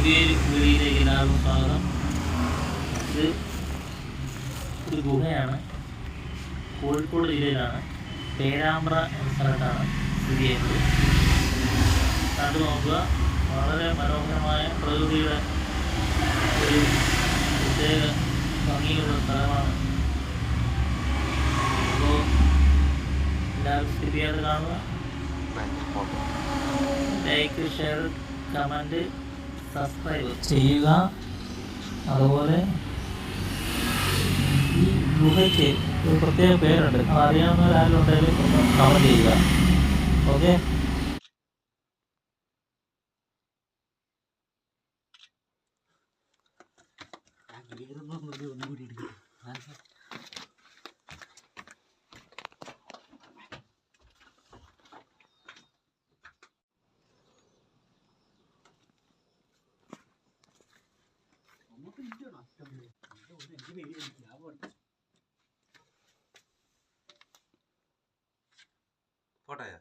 പുതിയൊരു വീഡിയോയിലേക്ക് എല്ലാവർക്കും സ്വാഗതം. ഇത് ഒരു ഗുഹയാണ്. കോഴിക്കോട് ജില്ലയിലാണ്. പേരാമ്പ്ര എന്ന സ്ഥലത്താണ് സ്ഥിതി ചെയ്യുന്നത്. കണ്ടു നോക്കുക. വളരെ മനോഹരമായ പ്രകൃതിയുടെ ഒരു പ്രത്യേക ഭംഗിയുള്ള സ്ഥലമാണ്. അപ്പോൾ എല്ലാവരും സ്ഥിതി ചെയ്യാതെ കാണുക. ലൈക്ക് ഷെയർ കമന്റ് സബ്സ്ക്രൈബ് ചെയ്യുക. അതുപോലെ ഈ ഗുഹയ്ക്ക് ഒരു പ്രത്യേക പേരുണ്ട്. അത് അറിയാവുന്നവരാരും ഉണ്ടെങ്കിൽ ഒന്ന് കമന്റ് ചെയ്യുക. ഓക്കെ ഫോട്ടോയാ